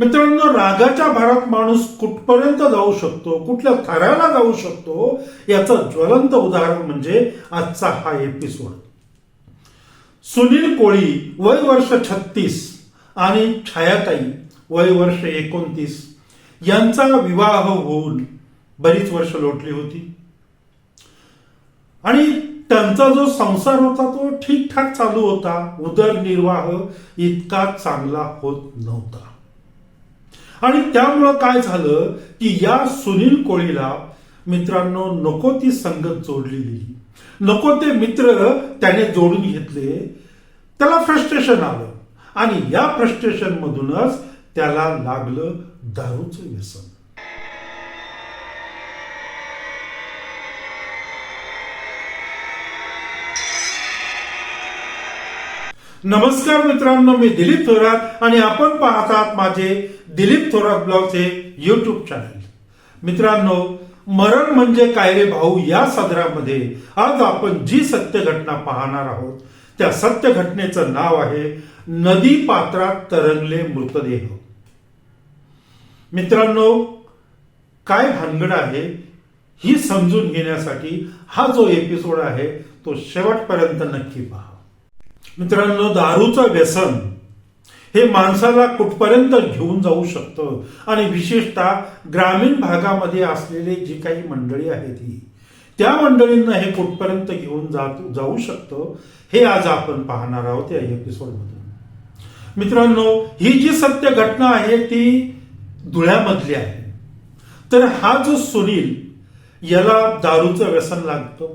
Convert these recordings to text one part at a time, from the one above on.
मित्रांनो रागाच्या भारात माणूस कुठपर्यंत जाऊ शकतो? कुठल्या थराला जाऊ शकतो? याचं ज्वलंत उदाहरण म्हणजे आजचा हा एपिसोड सुनील कोळी वय वर्ष छत्तीस आणि छायाताई वय वर्ष एकोणतीस. यांचा विवाह होऊन बरीच वर्ष लोटली होती. आणि त्यांचा जो संसार होता तो ठीकठाक चालू होता. उदरनिर्वाह इतका चांगला होत नव्हता. आणि त्यामुळं काय झालं की या सुनील कोळीला मित्रांनो नको ती संगत जोडली गेली नको ते मित्र त्याने जोडून घेतले. त्याला फ्रस्ट्रेशन आलं. आणि या फ्रस्ट्रेशन मधूनच त्याला लागलं दारूचं व्यसन. नमस्कार मित्रांनो मी दिलीप थोरात आणि आपण पाहतात माझे दिलीप थोरात ब्लॉगचे युट्यूब चॅनल मित्रांनो मरण म्हणजे काय रे भाऊ? या सदरामध्ये आज आपण जी सत्य घटना पाहणार आहोत त्या सत्य घटनेचं नाव आहे नदी पात्रात तरंगले मृतदेह. मित्रांनो काय भानगड आहे ही समजून घेण्यासाठी हा जो एपिसोड आहे तो शेवटपर्यंत नक्की पहा. मित्रांनो दारूचं व्यसन हे माणसाला कुठपर्यंत घेऊन जाऊ शकतं? आणि विशेषतः ग्रामीण भागामध्ये असलेले जी काही मंडळी आहेत ही त्या मंडळींना हे कुठपर्यंत घेऊन जात जाऊ शकतं हे आज आपण पाहणार आहोत या एपिसोडमधून मित्रांनो ही जी सत्य घटना आहे ती धुळ्यामधली आहे. तर हा जो सुनील याला दारूचं व्यसन लागतं?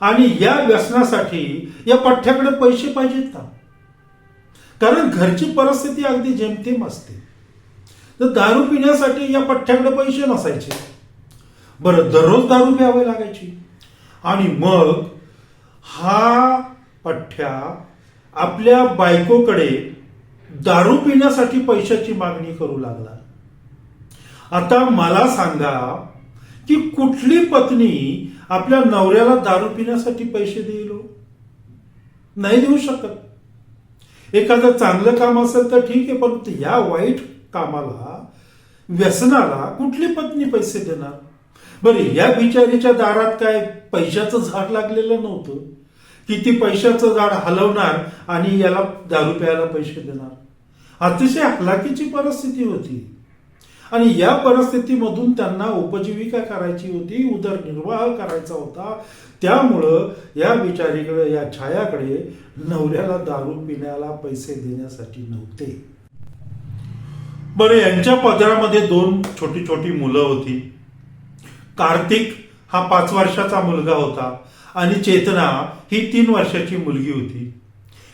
आणि या व्यसनासाठी या पठ्ठ्याकडे पैसे पाहिजेत का? कारण घरची परिस्थिती अगदी जेमतेम असते. तर दारू पिण्यासाठी या पठ्ठ्याकडे पैसे नसायचे. बरं दररोज दारू प्यावे लागायची. आणि मग हा पठ्ठ्या आपल्या बायकोकडे दारू पिण्यासाठी पैशाची मागणी करू लागला. आता मला सांगा की कुठली पत्नी आपल्या नवऱ्याला दारू पिण्यासाठी पैसे देईल हो. नाही देऊ शकत. एखादं चांगलं काम असेल तर ठीक आहे पण या वाईट कामाला व्यसनाला कुठली पत्नी पैसे देणार? बरे या बिचारीच्या दारात काय पैशाचं झाड लागलेलं नव्हतं? की ती पैशाचं झाड हलवणार आणि याला दारू प्यायला पैसे देणार? अतिशय हलाकीची परिस्थिती होती. आणि या परिस्थितीमधून त्यांना उपजीविका करायची होती उदरनिर्वाह करायचा होता. त्यामुळं या बिचारीकडे या छायाकडे नवऱ्याला दारू पिण्याला पैसे देण्यासाठी नव्हते. बरं यांच्या पदरामध्ये दोन छोटी छोटी मुलं होती. कार्तिक हा पाच वर्षाचा मुलगा होता आणि चेतना ही तीन वर्षाची मुलगी होती.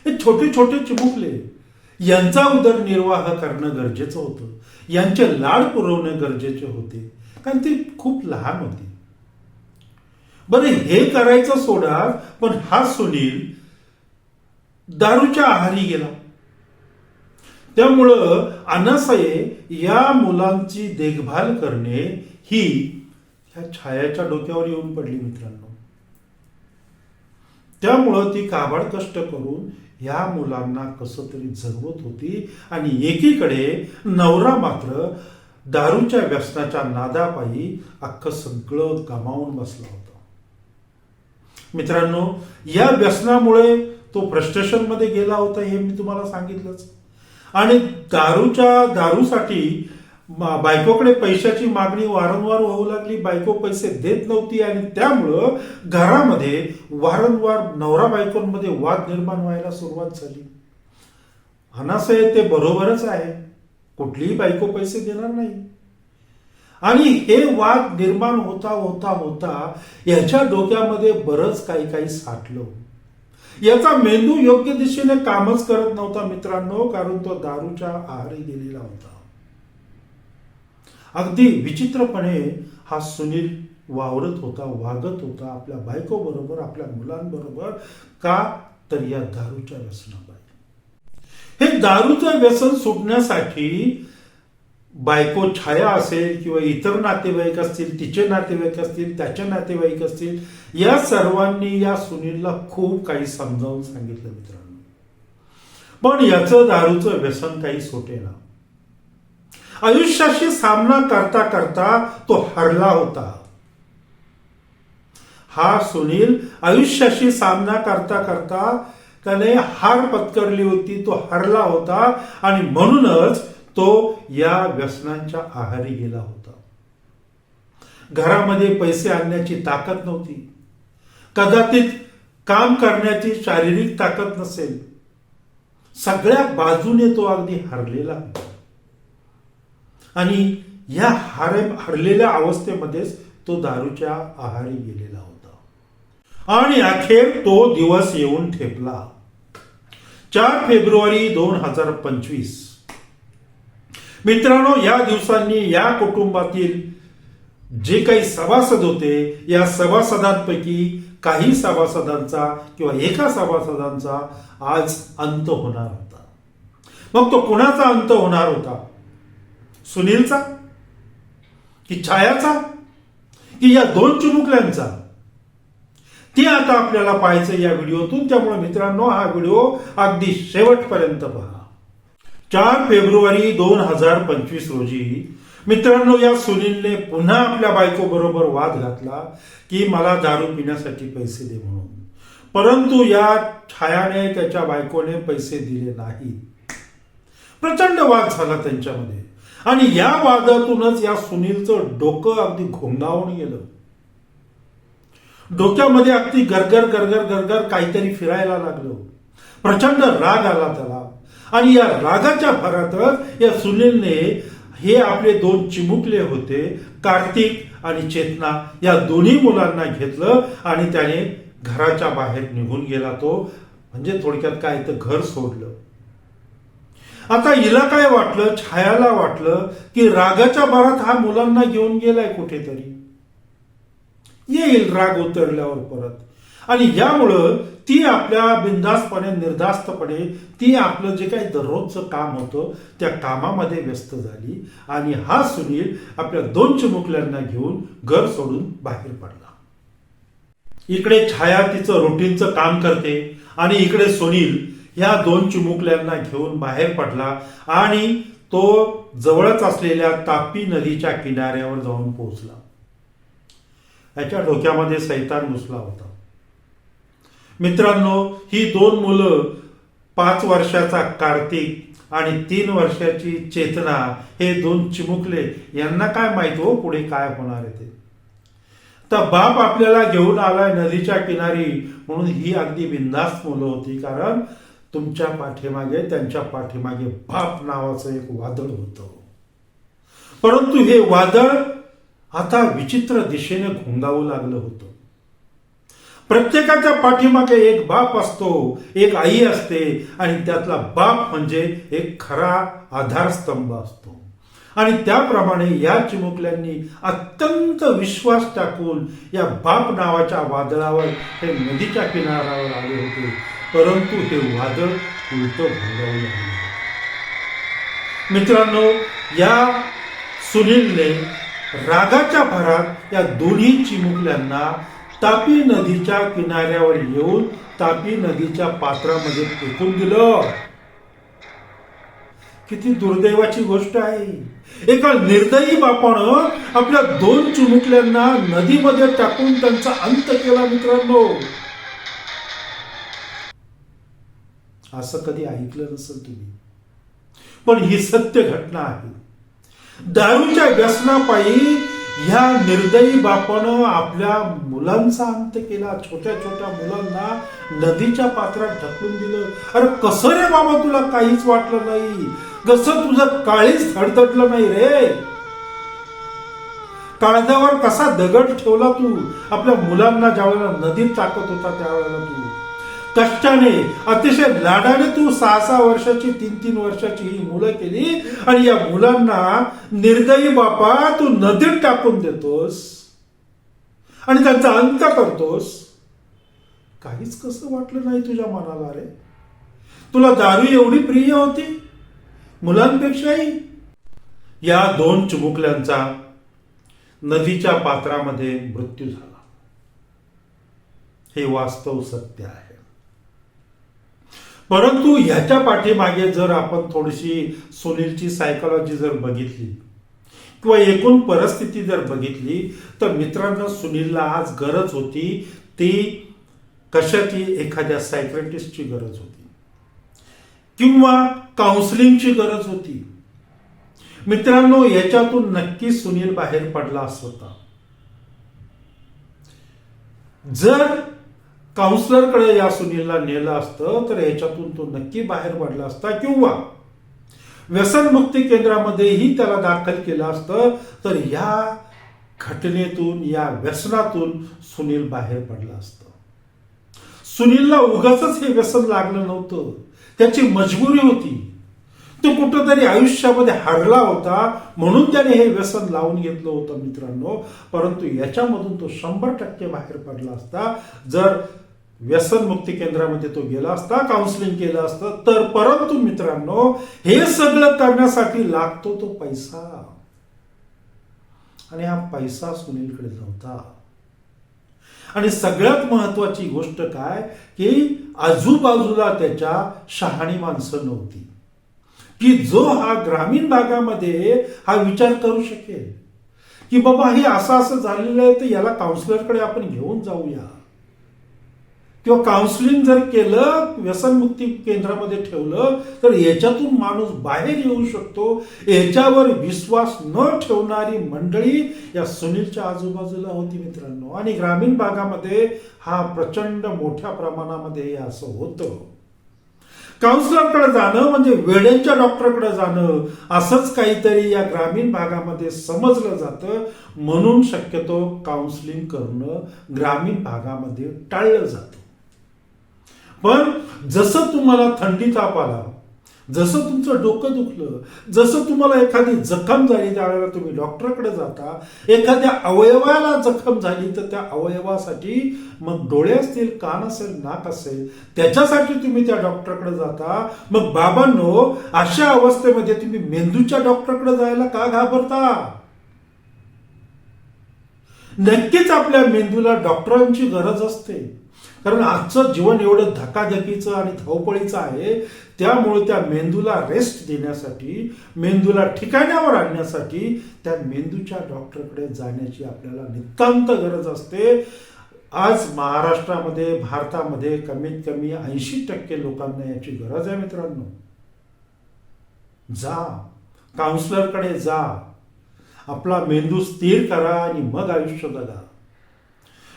हे छोटे छोटे चिमुकले. यांचा उदरनिर्वाह करणं गरजेचं होतं. यांचे लाड पुरवणे गरजेचे होते. कारण ते खूप लहान होती. बरं हे करायचं सोडा पण हा सुनील दारूच्या आहारी गेला. त्यामुळं अनासये या मुलांची देखभाल करणे ही ह्या छायाच्या डोक्यावर येऊन पडली मित्रांनो. त्यामुळं ती काबाड कष्ट करून या मुलांना कसं तरी जगवत होती. आणि एकीकडे नवरा मात्र दारूच्या व्यसनाच्या नादापायी अख्खं सगळं गमावून बसला होता. मित्रांनो या व्यसनामुळे तो फ्रस्ट्रेशनमध्ये गेला होता हे मी तुम्हाला सांगितलंच. आणि दारूच्या दारूसाठी बायकोकडे पैशाची मागणी वारंवार होऊ लागली. बायको पैसे देत नव्हती आणि त्यामुळं घरामध्ये वारंवार नवरा बायकोंमध्ये वाद निर्माण व्हायला सुरुवात झाली. अनासय ते बरोबरच आहे. कुठलीही बायको पैसे देणार नाही. आणि हे वाद निर्माण होता होता होता याच्या डोक्यामध्ये बरंच काही काही साठलं. याचा मेंदू योग्य दिशेने कामच करत नव्हता मित्रांनो कारण तो दारूच्या आहारी गेलेला होता. अगदी विचित्रपणे हा सुनील वावरत होता वागत होता आपल्या बायको बरोबर आपल्या मुलांबरोबर का तर या दारूच्या व्यसनाबाई हे दारूचं व्यसन सुटण्यासाठी बायको छाया असेल किंवा इतर नातेवाईक असतील तिचे नातेवाईक असतील त्याचे नातेवाईक असतील या सर्वांनी या सुनीलला खूप काही समजावून सांगितलं मित्रांनो. पण याचं दारूचं व्यसन काही सोटेना आयुष्याशी सामना करता करता तो हरला होता. हा सुनील आयुष्याशी सामना करता करता त्याने हार पत्करली होती तो हरला होता आणि म्हणूनच तो या व्यसनांच्या आहारी गेला होता. घरामध्ये पैसे आणण्याची ताकद नव्हती. कदाचित काम करण्याची शारीरिक ताकद नसेल. सगळ्या बाजूने तो अगदी हरलेला होता. आणि या हार हरलेल्या अवस्थेमध्येच तो दारूच्या आहारी गेलेला होता. आणि अखेर तो दिवस येऊन ठेपला. चार फेब्रुवारी दोन हजार पंचवीस. मित्रांनो या दिवसांनी या कुटुंबातील जे काही सभासद होते या सभासदांपैकी काही सभासदांचा किंवा एका सभासदांचा आज अंत होणार होता. मग तो कुणाचा अंत होणार होता? सुनीलचा? की छायाचा? की या दोन चुमुकल्यांचा? ते आता आपल्याला पाहायचं या व्हिडिओतून. त्यामुळे मित्रांनो हा व्हिडिओ अगदी शेवटपर्यंत पहा. चार फेब्रुवारी दोन हजार पंचवीस रोजी मित्रांनो या सुनीलने पुन्हा आपल्या बायको बरोबर वाद घातला की मला दारू पिण्यासाठी पैसे दे म्हणून. परंतु या छायाने त्याच्या बायकोने पैसे दिले नाही प्रचंड वाद झाला त्यांच्यामध्ये. आणि या वादातूनच या सुनीलचं डोकं अगदी घोंगावून गेलं. डोक्यामध्ये अगदी गरगर गरगर गरगर काहीतरी फिरायला लागलं. प्रचंड राग आला त्याला. आणि या रागाच्या भरातच या सुनीलने हे आपले दोन चिमुकले होते कार्तिक आणि चेतना या दोन्ही मुलांना घेतलं आणि त्याने घराच्या बाहेर निघून गेला तो. म्हणजे थोडक्यात काय तर घर सोडलं. आता हिला काय वाटलं? छायाला वाटलं की रागाच्या भरात हा मुलांना घेऊन गेलाय कुठेतरी. येईल राग उतरल्यावर परत. आणि यामुळं ती आपल्या बिंदास्तपणे निर्धास्तपणे ती आपलं जे काही दररोजचं काम होतं त्या कामामध्ये व्यस्त झाली आणि हा सुनील आपल्या दोन चिमुकल्यांना घेऊन घर सोडून बाहेर पडला. इकडे छाया तिचं रुटीनचं काम करते आणि इकडे सुनील या दोन चिमुकल्यांना घेऊन बाहेर पडला आणि तो जवळच असलेल्या तापी नदीच्या किनाऱ्यावर जाऊन पोहोचला. याच्या डोक्यामध्ये सैतान घुसला होता. मित्रांनो ही दोन मुलं पाच वर्षाचा कार्तिक आणि तीन वर्षाची चेतना हे दोन चिमुकले यांना काय माहीत हो पुढे काय होणार आहे ते? तर बाप आपल्याला घेऊन आलाय नदीच्या किनारी म्हणून ही अगदी बिंदास्त मुलं होती कारण तुमच्या पाठीमागे त्यांच्या पाठीमागे बाप नावाचं एक वादळ होतं. परंतु हे वादळ आता विचित्र दिशेने घोंगावू लागलं होतं. प्रत्येकाच्या पाठीमागे एक बाप असतो एक आई असते आणि त्यातला बाप म्हणजे एक खरा आधारस्तंभ असतो. आणि त्याप्रमाणे या चिमुकल्यांनी अत्यंत विश्वास टाकून या बाप नावाच्या वादळावर हे नदीच्या किनाऱ्यावर आले होते. परंतु हे वादळ उलट भंगावू लागले मित्रांनो या सुनीलने रागाच्या भरात या दोन्ही चिमुकल्यांना तापी नदीच्या किनाऱ्यावर येऊन तापी नदीच्या पात्रामध्ये फेकून दिलं. किती दुर्दैवाची गोष्ट आहे. एका निर्दयी बापानं आपल्या दोन चिमुकल्यांना नदीमध्ये टाकून त्यांचा अंत केला मित्रांनो. असं कधी ऐकलं नसेल तुम्ही. पण ही सत्य घटना आहे. दारूच्या व्यसनापायी ह्या निर्दयी बापानं आपल्या मुलांचा अंत केला. छोट्या छोट्या मुलांना नदीच्या पात्रात ढकलून दिलं. अरे कसं रे बाबा तुला काहीच वाटलं नाही? कसं तुझं काळीच थडथडलं नाही रे? काळजावर कसा दगड ठेवला तू? आपल्या मुलांना ज्यावेळेला नदीत टाकत होता त्यावेळेला तू. कष्टाने अतिशय लाडाने तू सहा सहा वर्षाची तीन तीन वर्षाची ही मुलं केली आणि या मुलांना निर्दयी बापा तू नदीत टाकून देतोस आणि त्यांचा अंत करतोस. काहीच कसं वाटलं नाही तुझ्या मनाला रे? तुला दारू एवढी प्रिय होती? मुलांपेक्षाही? या दोन चुमुकल्यांचा नदीच्या पात्रामध्ये मृत्यू झाला. हे वास्तव सत्य आहे. परंतु ह्याच्या पाठीमागे जर आपण थोडीशी सुनीलची सायकोलॉजी जर बघितली किंवा एकूण परिस्थिती जर बघितली तर मित्रांनो सुनीलला आज गरज होती ती कशाची? एखाद्या सायक्रेटिस्टची गरज होती. किंवा काउन्सिलिंगची गरज होती. मित्रांनो याच्यातून नक्की सुनील बाहेर पडला असता. जर काउन्सिलरकडे या सुनीलला नेलं असतं तर याच्यातून तो नक्की बाहेर पडला असता किंवा व्यसनमुक्ती केंद्रामध्येही त्याला दाखल केलं असतं तर या घटनेतून या व्यसनातून सुनील बाहेर पडला असतं. सुनीलला उगाच हे व्यसन लागलं नव्हतं. त्याची मजबुरी होती. तो कुठंतरी आयुष्यामध्ये हरला होता म्हणून त्याने हे व्यसन लावून घेतलं होतं मित्रांनो. परंतु याच्यामधून तो शंभर टक्के बाहेर पडला असता. जर व्यसनमुक्ती केंद्रामध्ये तो गेला असता काउन्सिलिंग केलं असतं. तर परंतु मित्रांनो हे सगळं करण्यासाठी लागतो तो पैसा. आणि हा पैसा सुनीलकडे नव्हता आणि सगळ्यात महत्वाची गोष्ट काय की आजूबाजूला त्याच्या शहाणी माणसं नव्हती. की जो हा ग्रामीण भागामध्ये हा विचार करू शकेल की बाबा हे असं असं झालेलं आहे तर याला काउन्सिलरकडे आपण घेऊन जाऊया. किंवा काउन्सिलिंग जर केलं व्यसनमुक्ती केंद्रामध्ये ठेवलं तर याच्यातून माणूस बाहेर येऊ शकतो. याच्यावर विश्वास न ठेवणारी मंडळी या सुनीलच्या आजूबाजूला होती मित्रांनो. आणि ग्रामीण भागामध्ये हा प्रचंड मोठ्या प्रमाणामध्ये असं होतं. काउन्सिलरकडे जाणं म्हणजे वेळेच्या डॉक्टरकडे जाणं असंच काहीतरी या ग्रामीण भागामध्ये समजलं जातं. म्हणून शक्यतो काउन्सिलिंग करणं ग्रामीण भागामध्ये टाळलं जातं. पण जसं तुम्हाला थंडी ताप आला जसं तुमचं डोकं दुखलं जसं तुम्हाला एखादी जखम झाली त्यावेळेला तुम्ही डॉक्टरकडे जाता एखाद्या अवयवाला जखम झाली तर त्या अवयवासाठी मग डोळे असतील कान असेल नाक असेल त्याच्यासाठी तुम्ही त्या डॉक्टरकडे जाता. मग बाबांनो अशा अवस्थेमध्ये तुम्ही मेंदूच्या डॉक्टरकडे जायला का घाबरता? नक्कीच आपल्या मेंदूला डॉक्टरांची गरज असते. कारण आजचं जीवन एवढं धकाधकीचं आणि धावपळीचं आहे त्यामुळे त्या मेंदूला रेस्ट देण्यासाठी मेंदूला ठिकाण्यावर आणण्यासाठी त्या मेंदूच्या डॉक्टरकडे जाण्याची आपल्याला नितांत गरज असते. आज महाराष्ट्रामध्ये भारतामध्ये कमीत कमी ऐंशी टक्के लोकांना याची गरज आहे मित्रांनो. जा. काउन्सिलरकडे जा. आपला मेंदू स्थिर करा आणि मग आयुष्य जगा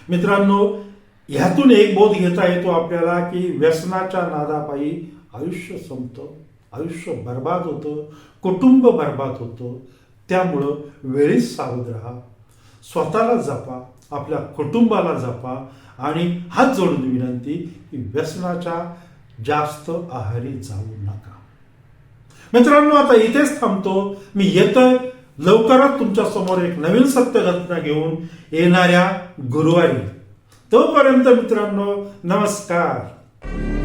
मित्रांनो ह्यातून एक बोध घेता येतो आपल्याला की व्यसनाच्या नादापायी आयुष्य संपतं आयुष्य बर्बाद होतं कुटुंब बर्बाद होतं. त्यामुळं वेळीच सावध राहा. स्वतःला जपा आपल्या कुटुंबाला जपा आणि हात जोडून विनंती की व्यसनाच्या जास्त आहारी जाऊ नका. मित्रांनो आता इथेच थांबतो. मी येतोय. लवकरच तुमच्यासमोर एक नवीन सत्य घटना घेऊन येणाऱ्या गुरुवारी. तोपर्यंत मित्रांनो नमस्कार.